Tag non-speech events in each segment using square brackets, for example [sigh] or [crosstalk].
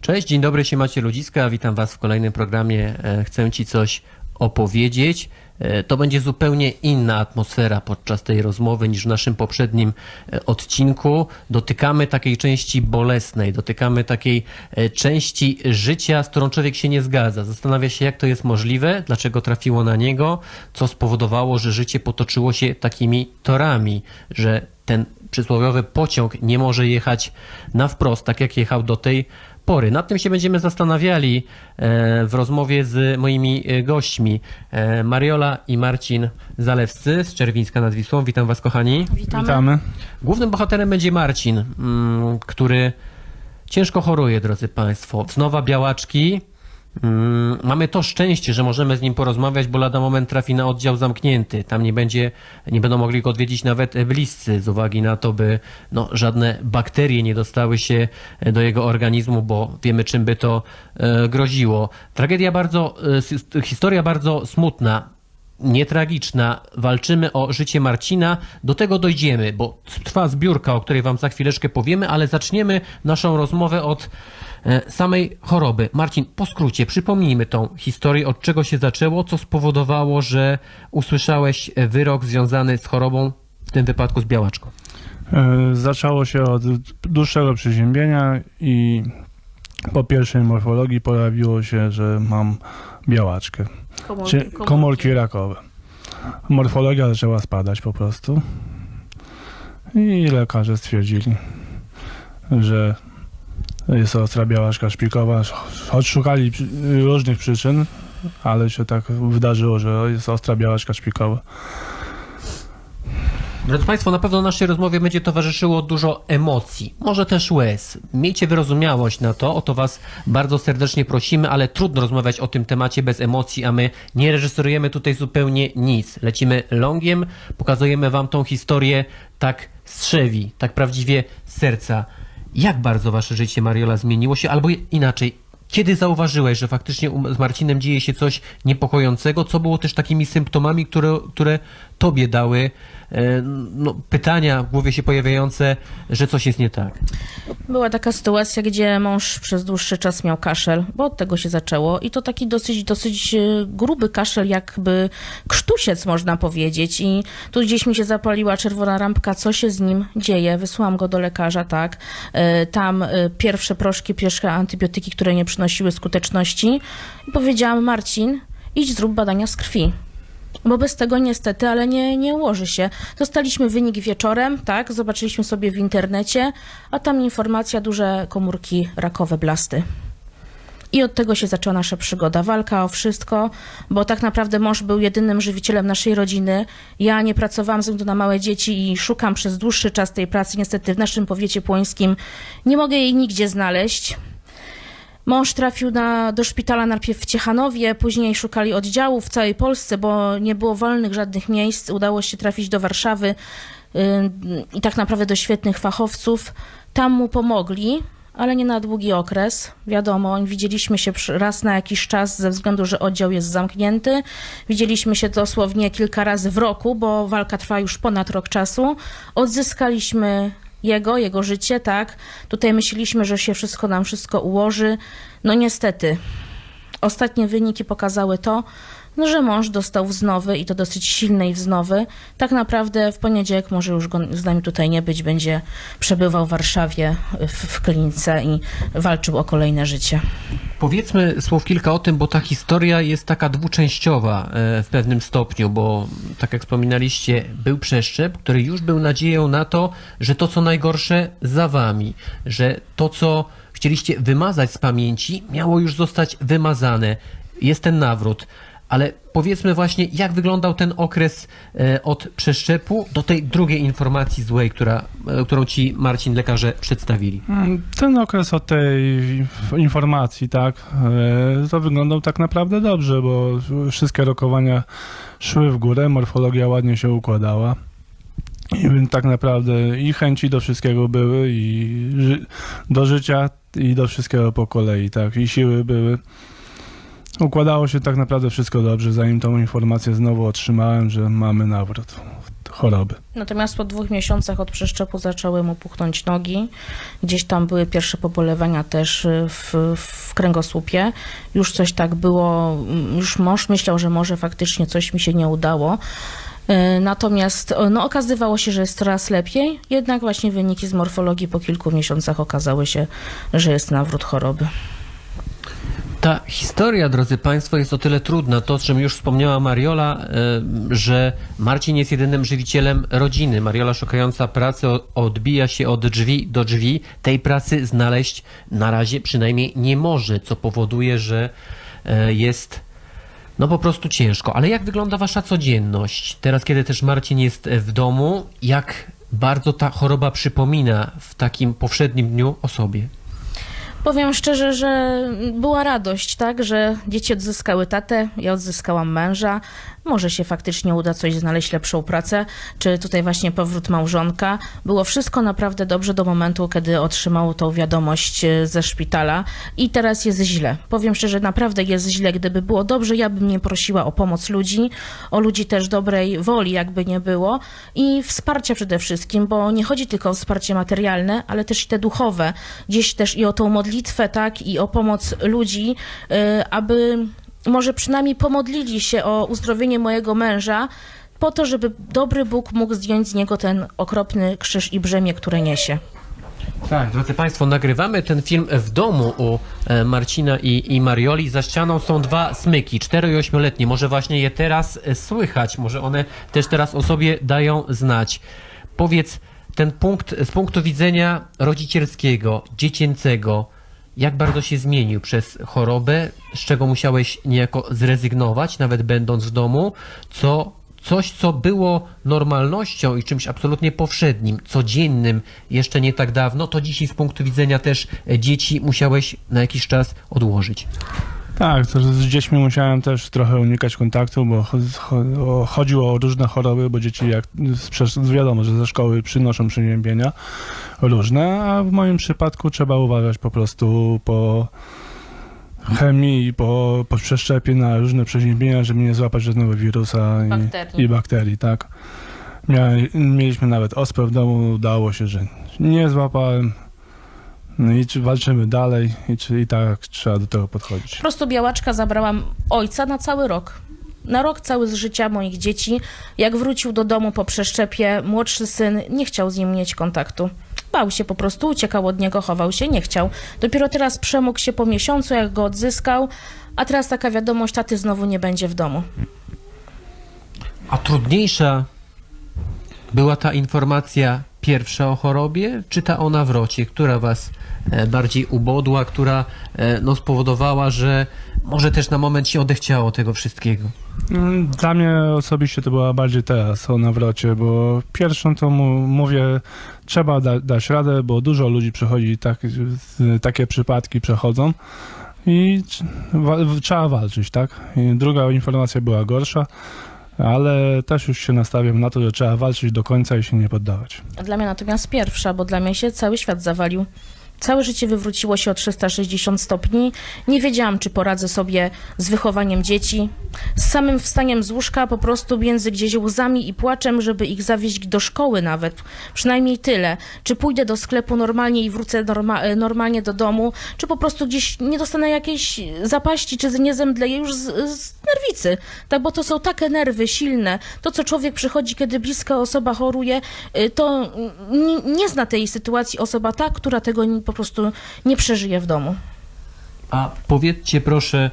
Cześć, dzień dobry, się macie Ludziska, witam Was w kolejnym programie e, Chcę Ci coś opowiedzieć. E, To będzie zupełnie inna atmosfera podczas tej rozmowy niż w naszym poprzednim e, odcinku. Dotykamy takiej części bolesnej, dotykamy takiej części życia, z którą człowiek się nie zgadza. Zastanawia się, jak to jest możliwe, dlaczego trafiło na niego, co spowodowało, że życie potoczyło się takimi torami, że ten przysłowiowy pociąg nie może jechać na wprost, tak jak jechał do tej pory. Nad tym się będziemy zastanawiali e, w rozmowie z moimi e, gośćmi. E, Mariola i Marcin Zalewscy z Czerwińska nad Wisłą. Witam was, kochani. Witamy. Witamy. Głównym bohaterem będzie Marcin, mm, który ciężko choruje, drodzy Państwo. Wznowa białaczki. Mm, Mamy to szczęście, że możemy z nim porozmawiać, bo lada moment trafi na oddział zamknięty. Tam nie będzie, nie będą mogli go odwiedzić nawet bliscy z uwagi na to, by no, żadne bakterie nie dostały się do jego organizmu, bo wiemy czym by to e, groziło. Tragedia bardzo, e, historia bardzo smutna nietragiczna. Walczymy o życie Marcina. Do tego dojdziemy, bo trwa zbiórka, o której wam za chwileczkę powiemy, ale zaczniemy naszą rozmowę od samej choroby. Marcin, po skrócie, przypomnijmy tą historię, od czego się zaczęło, co spowodowało, że usłyszałeś e, wyrok związany z chorobą, w tym wypadku z białaczką. E, Zaczęło się od dłuższego przeziębienia i po pierwszej morfologii pojawiło się, że mam białaczkę, Komórki, czy komórki rakowe. Morfologia zaczęła spadać po prostu i lekarze stwierdzili, że jest ostra białaczka szpikowa, choć szukali różnych przyczyn, ale się tak wydarzyło, że jest ostra białaczka szpikowa. Drodzy Państwo, na pewno naszej rozmowie będzie towarzyszyło dużo emocji, może też łez. Miejcie wyrozumiałość na to, o to Was bardzo serdecznie prosimy, ale trudno rozmawiać o tym temacie bez emocji, a my nie reżyserujemy tutaj zupełnie nic. Lecimy longiem, pokazujemy Wam tą historię tak z trzewi, tak prawdziwie z serca. Jak bardzo Wasze życie, Mariola, zmieniło się, albo inaczej, kiedy zauważyłeś, że faktycznie z Marcinem dzieje się coś niepokojącego? Co było też takimi symptomami, które, które tobie dały e, no, pytania w głowie się pojawiające, że coś jest nie tak? Była taka sytuacja, gdzie mąż przez dłuższy czas miał kaszel, bo od tego się zaczęło i to taki dosyć, dosyć e, gruby kaszel, jakby krztusiec można powiedzieć i tu gdzieś mi się zapaliła czerwona rampka, co się z nim dzieje. Wysłałam go do lekarza, tak. E, Tam pierwsze proszki, pierwsze antybiotyki, które nie przynosiły skuteczności i powiedziałam, Marcin, idź zrób badania z krwi. Bo bez tego niestety, ale nie, nie ułoży się. Dostaliśmy wynik wieczorem, tak, zobaczyliśmy sobie w internecie, a tam informacja, duże komórki rakowe blasty. I od tego się zaczęła nasza przygoda, walka o wszystko, bo tak naprawdę mąż był jedynym żywicielem naszej rodziny. Ja nie pracowałam ze względu na małe dzieci i szukam przez dłuższy czas tej pracy. Niestety w naszym powiecie płońskim nie mogę jej nigdzie znaleźć. Mąż trafił na, do szpitala najpierw w Ciechanowie, później szukali oddziałów w całej Polsce, bo nie było wolnych żadnych miejsc. Udało się trafić do Warszawy yy, i tak naprawdę do świetnych fachowców. Tam mu pomogli, ale nie na długi okres. Wiadomo, widzieliśmy się raz na jakiś czas ze względu, że oddział jest zamknięty. Widzieliśmy się dosłownie kilka razy w roku, bo walka trwa już ponad rok czasu. Odzyskaliśmy jego, jego życie, tak. Tutaj myśleliśmy, że się wszystko nam wszystko ułoży. No niestety, ostatnie wyniki pokazały to, no, że mąż dostał wznowy i to dosyć silnej wznowy. Tak naprawdę w poniedziałek może już go z nami tutaj nie być, będzie przebywał w Warszawie w, w klinice i walczył o kolejne życie. Powiedzmy słów kilka o tym, bo ta historia jest taka dwuczęściowa e, w pewnym stopniu, bo tak jak wspominaliście, był przeszczep, który już był nadzieją na to, że to co najgorsze za wami, że to co chcieliście wymazać z pamięci, miało już zostać wymazane. Jest ten nawrót. Ale powiedzmy właśnie, jak wyglądał ten okres e, od przeszczepu do tej drugiej informacji złej, która, e, którą ci Marcin lekarze przedstawili. Mm, Ten okres od tej informacji, tak, e, to wyglądał tak naprawdę dobrze, bo wszystkie rokowania szły w górę, morfologia ładnie się układała. I tak naprawdę i chęci do wszystkiego były, i ży- do życia, i do wszystkiego po kolei, tak, i siły były. Układało się tak naprawdę wszystko dobrze, zanim tą informację znowu otrzymałem, że mamy nawrót. choroby. Natomiast po dwóch miesiącach od przeszczepu zaczęły mu puchnąć nogi. Gdzieś tam były pierwsze pobolewania też y, w, w kręgosłupie. Już coś tak było, mm, już mąż myślał, że może faktycznie coś mi się nie udało. Y, Natomiast no, okazywało się, że jest coraz lepiej, jednak właśnie wyniki z morfologii po kilku miesiącach okazały się, że jest nawrót choroby. Ta historia, drodzy Państwo, jest o tyle trudna, to o czym już wspomniała Mariola, e, że Marcin jest jedynym żywicielem rodziny. Mariola szukająca pracy odbija się od drzwi do drzwi. Tej pracy znaleźć na razie przynajmniej nie może, co powoduje, że e, jest no po prostu ciężko. Ale jak wygląda Wasza codzienność? Teraz, kiedy też Marcin jest w domu, jak bardzo ta choroba przypomina w takim powszednim dniu o sobie? Powiem szczerze, że była radość, tak, że dzieci odzyskały tatę, ja odzyskałam męża. Może się faktycznie uda coś znaleźć, lepszą pracę, czy tutaj właśnie powrót małżonka. Było wszystko naprawdę dobrze do momentu, kiedy otrzymał tą wiadomość e, ze szpitala i teraz jest źle. Powiem szczerze, naprawdę jest źle. Gdyby było dobrze, ja bym nie prosiła o pomoc ludzi, o ludzi też dobrej woli, jakby nie było i wsparcia przede wszystkim, bo nie chodzi tylko o wsparcie materialne, ale też i te duchowe. Gdzieś też i o tą modlitwę, tak, i o pomoc ludzi, y, aby może przynajmniej pomodlili się o uzdrowienie mojego męża, po to, żeby dobry Bóg mógł zdjąć z niego ten okropny krzyż i brzemię, które niesie. Tak, drodzy Państwo, nagrywamy ten film w domu u e, Marcina i, i Marioli. Za ścianą są dwa smyki, 4 i 8-letnie. Może właśnie je teraz e, słychać, może one też teraz o sobie dają znać. Powiedz, ten punkt z punktu widzenia rodzicielskiego, dziecięcego, jak bardzo się zmienił przez chorobę, z czego musiałeś niejako zrezygnować, nawet będąc w domu, co coś, co było normalnością i czymś absolutnie powszednim, codziennym jeszcze nie tak dawno, to dzisiaj z punktu widzenia też e, dzieci musiałeś na jakiś czas odłożyć. Tak, to z dziećmi musiałem też trochę unikać kontaktu, bo chodziło o różne choroby, bo dzieci, jak wiadomo, że ze szkoły przynoszą przeziębienia różne, a w moim przypadku trzeba uważać po prostu po chemii i po, po przeszczepie na różne przeziębienia, żeby nie złapać żadnego wirusa Bakterii. i, i bakterii, tak. Mieliśmy nawet ospę w domu, udało się, że nie złapałem. No i czy walczymy dalej i, czy, i tak trzeba do tego podchodzić. Po prostu białaczka zabrałam ojca na cały rok. Na rok cały z życia moich dzieci. Jak wrócił do domu po przeszczepie, młodszy syn nie chciał z nim mieć kontaktu. Bał się po prostu, uciekał od niego, chował się, nie chciał. Dopiero teraz przemógł się po miesiącu, jak go odzyskał, a teraz taka wiadomość, taty znowu nie będzie w domu. A trudniejsza była ta informacja pierwsza o chorobie, czy ta o nawrocie, która was e, bardziej ubodła, która e, no, spowodowała, że może też na moment się odechciało tego wszystkiego? Mm, Dla mnie osobiście to była bardziej teraz o nawrocie, bo pierwszą to mówię, trzeba da, dać radę, bo dużo ludzi przechodzi, tak, takie przypadki przechodzą i trzeba walczyć, tak? I druga informacja była gorsza, ale też już się nastawiam na to, że trzeba walczyć do końca i się nie poddawać. Dla mnie natomiast pierwsza, bo dla mnie się cały świat zawalił. Całe życie wywróciło się o 360 stopni. Nie wiedziałam, czy poradzę sobie z wychowaniem dzieci. Z samym wstaniem z łóżka po prostu między gdzieś łzami i płaczem, żeby ich zawieźć do szkoły nawet. Przynajmniej tyle. Czy pójdę do sklepu normalnie i wrócę norma- e, normalnie do domu, czy po prostu gdzieś nie dostanę jakiejś zapaści, czy nie zemdleję już z, z nerwicy. Tak, bo to są takie nerwy silne. To, co człowiek przychodzi, kiedy bliska osoba choruje, y, to nie, nie zna tej sytuacji osoba ta, która tego nie- po prostu nie przeżyje w domu. A powiedzcie proszę,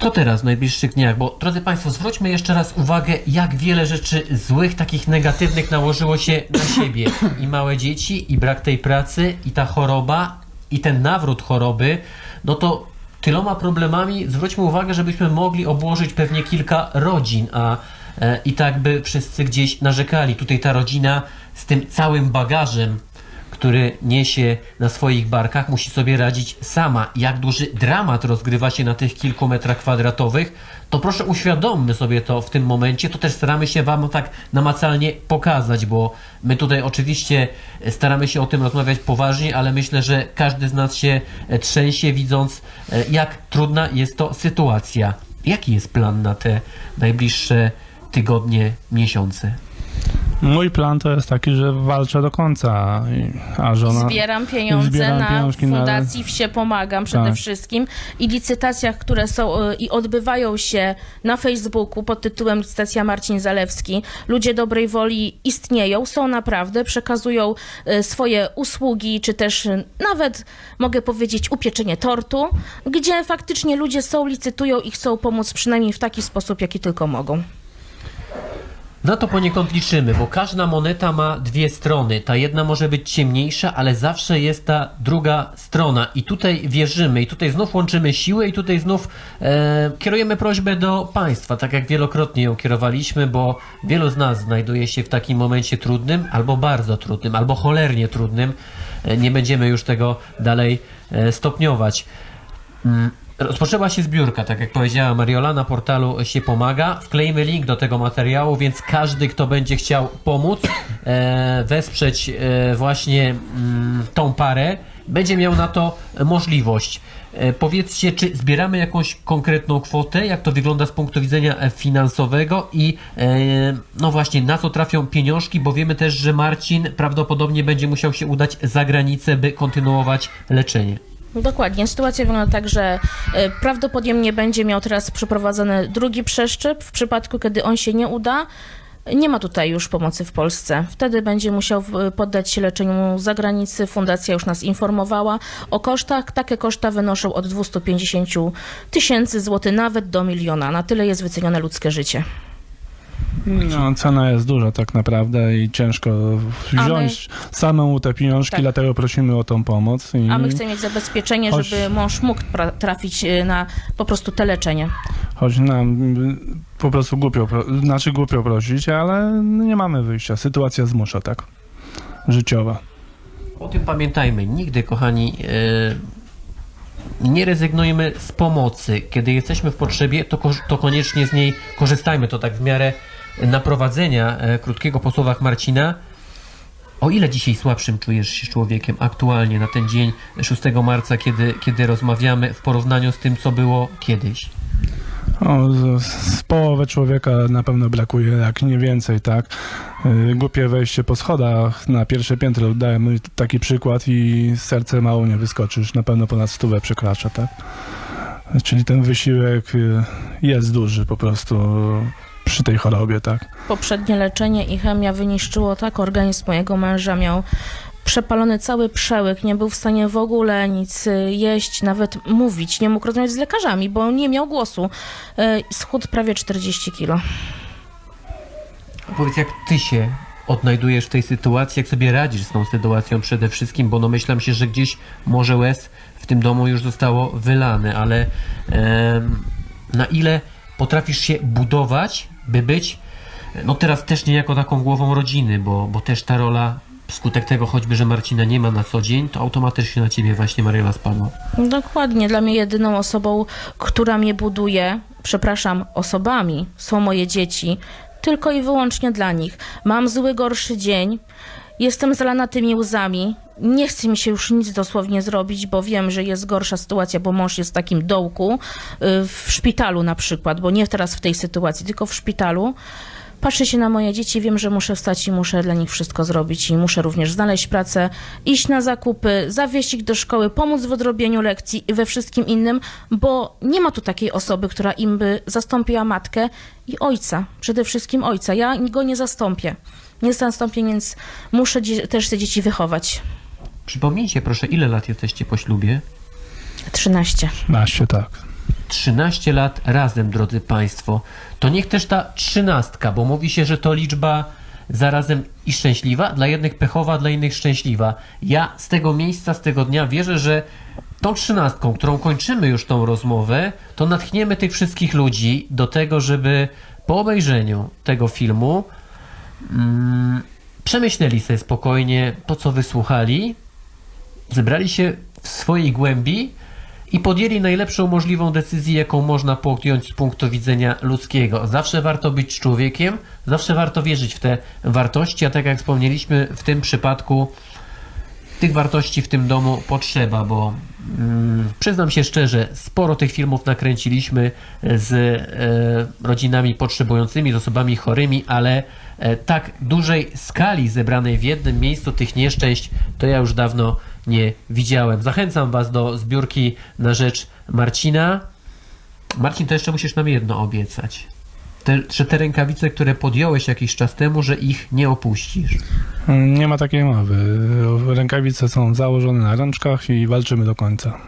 co teraz w najbliższych dniach? Bo drodzy Państwo, zwróćmy jeszcze raz uwagę, jak wiele rzeczy złych, takich negatywnych nałożyło się na [coughs] siebie. I małe dzieci, i brak tej pracy, i ta choroba, i ten nawrót choroby. No to tyloma problemami zwróćmy uwagę, żebyśmy mogli obłożyć pewnie kilka rodzin, a e, i tak by wszyscy gdzieś narzekali. Tutaj ta rodzina z tym całym bagażem który niesie na swoich barkach, musi sobie radzić sama. Jak duży dramat rozgrywa się na tych kilku metrach kwadratowych, to proszę uświadommy sobie to w tym momencie. To też staramy się Wam tak namacalnie pokazać, bo my tutaj oczywiście staramy się o tym rozmawiać poważnie, ale myślę, że każdy z nas się e, trzęsie, widząc, e, jak trudna jest to sytuacja. Jaki jest plan na te najbliższe tygodnie, miesiące? Mój plan to jest taki, że walczę do końca, a żona... Zbieram pieniądze Zbieram na pieniążki na- Fundacji Wsie Pomagam przede Tak. wszystkim i licytacjach, które są y, i odbywają się na Facebooku pod tytułem Licytacja Marcin Zalewski. Ludzie dobrej woli istnieją, są naprawdę, przekazują y, swoje usługi, czy też y, nawet, mogę powiedzieć, upieczenie tortu, gdzie faktycznie ludzie są, licytują i chcą pomóc przynajmniej w taki sposób, jaki tylko mogą. Na to poniekąd liczymy, bo każda moneta ma dwie strony. Ta jedna może być ciemniejsza, ale zawsze jest ta druga strona. I tutaj wierzymy, i tutaj znów łączymy siły, i tutaj znów e, kierujemy prośbę do państwa, tak jak wielokrotnie ją kierowaliśmy, bo wielu z nas znajduje się w takim momencie trudnym, albo bardzo trudnym, albo cholernie trudnym. E, nie będziemy już tego dalej e, stopniować. Mm, Rozpoczęła się zbiórka, tak jak powiedziała Mariola, na portalu się pomaga. Wklejmy link do tego materiału, więc każdy, kto będzie chciał pomóc, e, wesprzeć e, właśnie mm, tą parę, będzie miał na to możliwość. E, powiedzcie, czy zbieramy jakąś konkretną kwotę, jak to wygląda z punktu widzenia e, finansowego i e, no właśnie na co trafią pieniążki, bo wiemy też, że Marcin prawdopodobnie będzie musiał się udać za granicę, by kontynuować leczenie. Dokładnie. Sytuacja wygląda tak, że e, prawdopodobnie będzie miał teraz przeprowadzony drugi przeszczep. W przypadku, kiedy on się nie uda, nie ma tutaj już pomocy w Polsce. Wtedy będzie musiał poddać się leczeniu za granicy. Fundacja już nas informowała o kosztach. Takie koszta wynoszą od 250 tysięcy złotych nawet do miliona. Na tyle jest wycenione ludzkie życie. No, cena jest duża tak naprawdę i ciężko wziąć samemu te pieniążki, Tak. dlatego prosimy o tą pomoc. I A my chcemy mieć zabezpieczenie, Choć- żeby mąż mógł trafić e, na po prostu te leczenie. Choć nam po prostu głupio, znaczy głupio prosić, ale nie mamy wyjścia. Sytuacja zmusza, tak? Życiowa. O tym pamiętajmy. Nigdy, kochani, e, nie rezygnujmy z pomocy. Kiedy jesteśmy w potrzebie, to, ko- to koniecznie z niej korzystajmy. To tak w miarę naprowadzenia e, krótkiego po słowach Marcina. O ile dzisiaj słabszym czujesz się człowiekiem aktualnie na ten dzień 6 marca, kiedy, kiedy rozmawiamy w porównaniu z tym, co było kiedyś? O, z, połowy człowieka na pewno brakuje, jak nie więcej, tak? Y, Głupie wejście po schodach na pierwsze piętro, dałem taki przykład i serce mało nie wyskoczysz, na pewno ponad stówę przekracza, tak? Czyli ten wysiłek jest duży po prostu przy tej chorobie, tak? poprzednie leczenie i chemia wyniszczyło tak organizm mojego męża, miał przepalony cały przełyk, nie był w stanie w ogóle nic y, jeść, nawet mówić, nie mógł rozmawiać z lekarzami, bo nie miał głosu. Y, Schudł prawie 40 kilo. A Powiedz, jak ty się odnajdujesz w tej sytuacji, jak sobie radzisz z tą sytuacją przede wszystkim, bo no myślę się, że gdzieś może łez w tym domu już zostało wylane, ale em, na ile potrafisz się budować, by być, no teraz też niejako taką głową rodziny, bo, bo też ta rola, wskutek tego choćby, że Marcina nie ma na co dzień, to automatycznie na ciebie właśnie Mariela spadła. Dokładnie. Dla mnie jedyną osobą, która mnie buduje, przepraszam, osobami są moje dzieci. Tylko i wyłącznie dla nich. Mam zły, gorszy dzień. Jestem zalana tymi łzami. Nie chce mi się już nic dosłownie zrobić, bo wiem, że jest gorsza sytuacja, bo mąż jest w takim dołku, y, w szpitalu na przykład, bo nie teraz w tej sytuacji, tylko w szpitalu. Patrzę się na moje dzieci, wiem, że muszę wstać i muszę dla nich wszystko zrobić i muszę również znaleźć pracę, iść na zakupy, zawieźć ich do szkoły, pomóc w odrobieniu lekcji i we wszystkim innym, bo nie ma tu takiej osoby, która im by zastąpiła matkę i ojca, przede wszystkim ojca. Ja go nie zastąpię. Nie zastąpię, więc muszę też te dzieci wychować. Przypomnijcie proszę, ile lat jesteście po ślubie? 13. Naście, tak. 13 lat razem, drodzy Państwo. To niech też ta trzynastka, bo mówi się, że to liczba zarazem i szczęśliwa, dla jednych pechowa, dla innych szczęśliwa. Ja z tego miejsca, z tego dnia wierzę, że tą trzynastką, którą kończymy już tą rozmowę, to natchniemy tych wszystkich ludzi do tego, żeby po obejrzeniu tego filmu mm, przemyśleli sobie spokojnie to, co wysłuchali, zebrali się w swojej głębi i podjęli najlepszą możliwą decyzję, jaką można podjąć z punktu widzenia ludzkiego. Zawsze warto być człowiekiem, zawsze warto wierzyć w te wartości, a tak jak wspomnieliśmy, w tym przypadku tych wartości w tym domu potrzeba, bo Mm, Przyznam się szczerze, sporo tych filmów nakręciliśmy z e, rodzinami potrzebującymi, z osobami chorymi, ale e, tak dużej skali zebranej w jednym miejscu tych nieszczęść to ja już dawno widziałem. Zachęcam Was do zbiórki na rzecz Marcina. Marcin, to jeszcze musisz nam jedno obiecać. Te, że te rękawice, które podjąłeś jakiś czas temu, że ich nie opuścisz. Nie ma takiej mowy. Rękawice są założone na rączkach i walczymy do końca.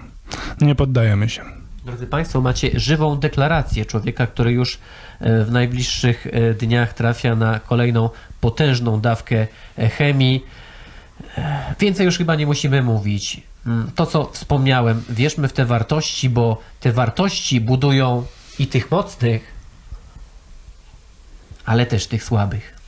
Nie poddajemy się. Drodzy Państwo, macie żywą deklarację człowieka, który już e, w najbliższych e, dniach trafia na kolejną potężną dawkę e, chemii. Więcej już chyba nie musimy mówić. Mm, To, co wspomniałem, wierzmy w te wartości, bo te wartości budują i tych mocnych, ale też tych słabych.